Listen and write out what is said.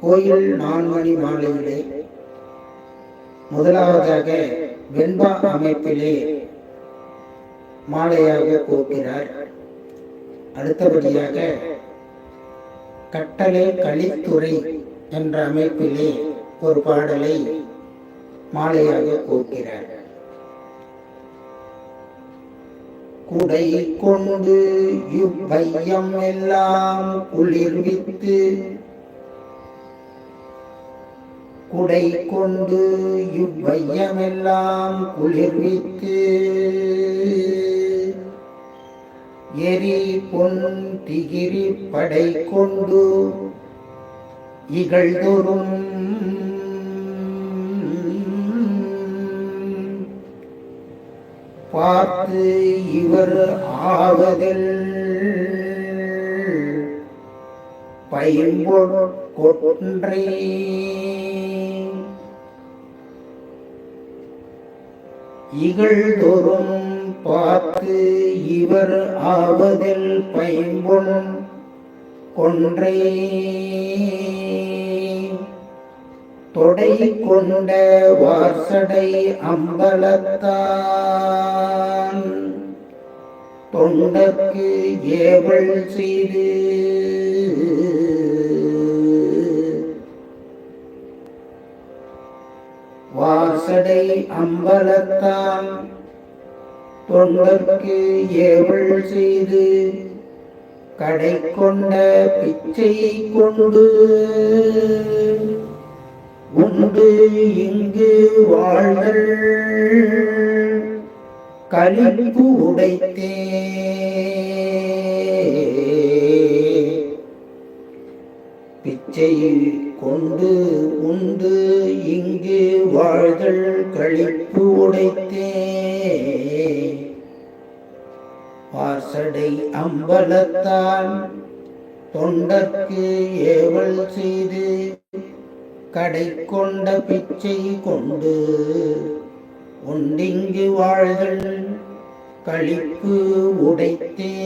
கோயில் நான்மணி மாலையிலே முதலாவதாக வெண்பா அமைப்பிலே மாலையாக கோக்கிறார் அடுத்தபடியாக கட்டளை கலித்துறை என்ற அமைப்பிலே ஒரு பாடலை மாலையாக கோக்கிறார் குடை கொண்டு இவ்வையம் எல்லாம் குளிர்வித்து குடை கொண்டு இவ்வையமெல்லாம் குளிர்வித்து எரி பொன் திகிரி படை கொண்டு இகழ்தொரும் பார்த்து இவர் ஆவதில் பைம்பொற் இகழ்தொரும் பார்த்து இவர் ஆவதில் பைம்பொன் கொன்றே தொடை கொண்ட வாசடை அம்பலத்தான் தொண்டக்கு ஏவல் செய்து வாசடை அம்பலத்தான் தொண்டர்க்கு ஏவல் செய்து கடை கொண்ட பிச்சை கொண்டு உண்டு இங்கு வாழ்தல். கலிப்பு உடைத்தே. பிச்சையில் உண்டு உண்டு. இங்கு வாழ்தல் கழிப்பு உடைத்தே. வாசடை அம்பலத்தான் தொண்டற்கு ஏவல் செய்து கடை கொண்ட பிச்சை கொண்டு உண்டிங்கு வாழ்கள் கழிப்பு உடைத்தே.